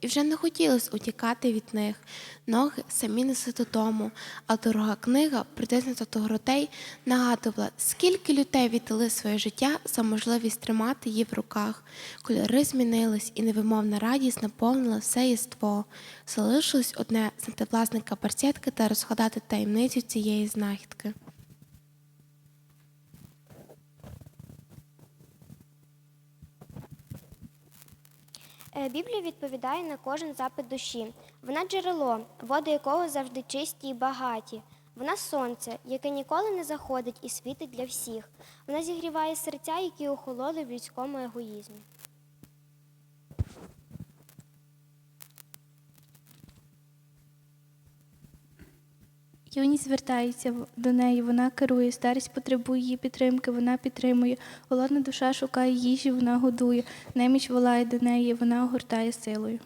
І вже не хотілося утікати від них. Ноги самі несли додому, а дорога книга, притиснута до грудей, нагадувала, скільки людей віддали своє життя за можливість тримати її в руках. Кольори змінились, і невимовна радість наповнила все єство. Залишилось одне знайти власника парсетки та розгадати таємницю цієї знахідки. Біблія відповідає на кожен запит душі. Вона джерело, води якого завжди чисті і багаті. Вона сонце, яке ніколи не заходить і світить для всіх. Вона зігріває серця, які охололи в людському егоїзмі. Юність звертається до неї, вона керує, старість потребує її підтримки, вона підтримує. Голодна душа шукає їжі, вона годує. Неміч волає до неї, вона огортає силою.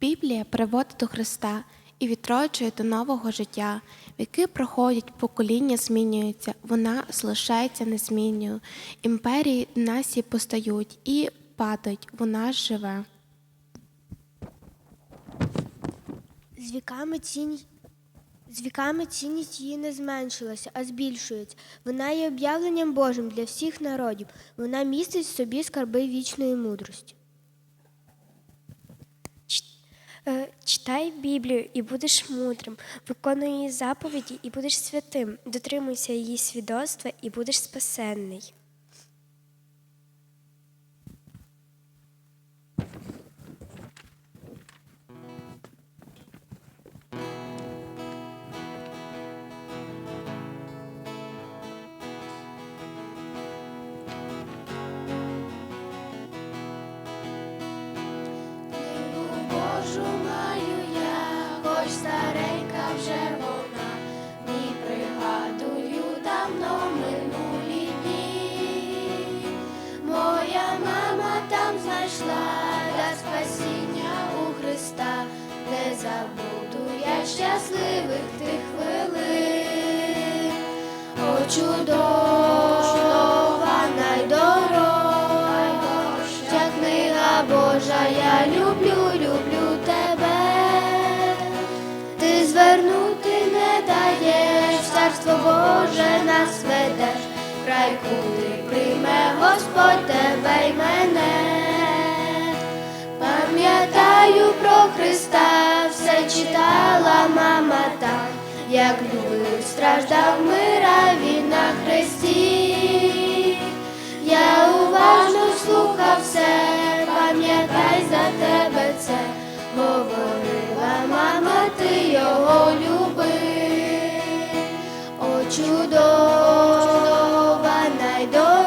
Біблія приводить до Христа і відроджує до нового життя. Віки проходять, покоління змінюються, вона залишається незмінною. Імперії насі постають і падають, вона живе. З віками цінність. З віками цінність її не зменшилася, а збільшується. Вона є об'явленням Божим для всіх народів. Вона містить в собі скарби вічної мудрості. Е, Читай Біблію і будеш мудрим, виконуй її заповіді і будеш святим, дотримуйся її свідоцтва і будеш спасенний. Божу маю я, хоч старенька вже вона, ні пригадую давно минулі дні. Моя мама там знайшла для спасіння у Христа, не забуду я щасливих тих хвилин. О, чудова нас ведеш, край куди прийме Господь тебе й мене. Пам'ятаю про Христа, все читала мама там, як любив, страждав мира він на хресті. Я уважно слухав все, пам'ятай за тебе це, говорила мама, ти його люби. Чудова найдорожча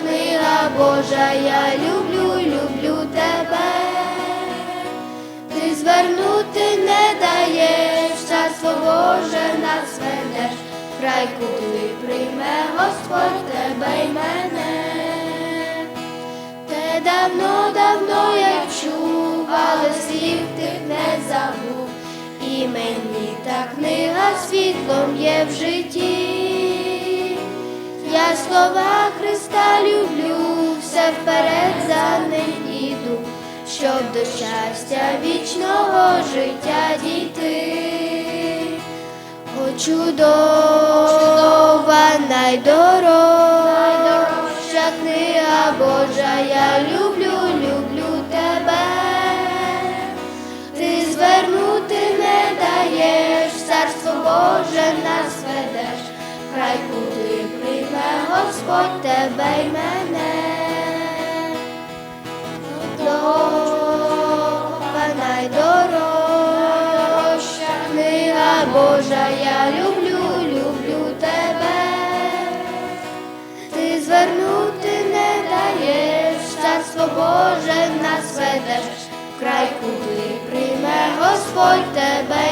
книга Божа, я люблю, люблю тебе. Ти звернути не даєш, царство Боже нас ведеш, край куди прийме Господь тебе й мене. Те давно, давно я чув, але слів тих не забув. І мені та книга світлом є в житті. Я слова Христа люблю, все вперед за ним іду, щоб до щастя вічного життя дійти. О, чудова найдорожча Господь тебе й мене. Дорога найдорожча книга Божа, я люблю, люблю тебе. Ти звернути не даєш, царство Боже нас ведеш, край куди прийме Господь тебе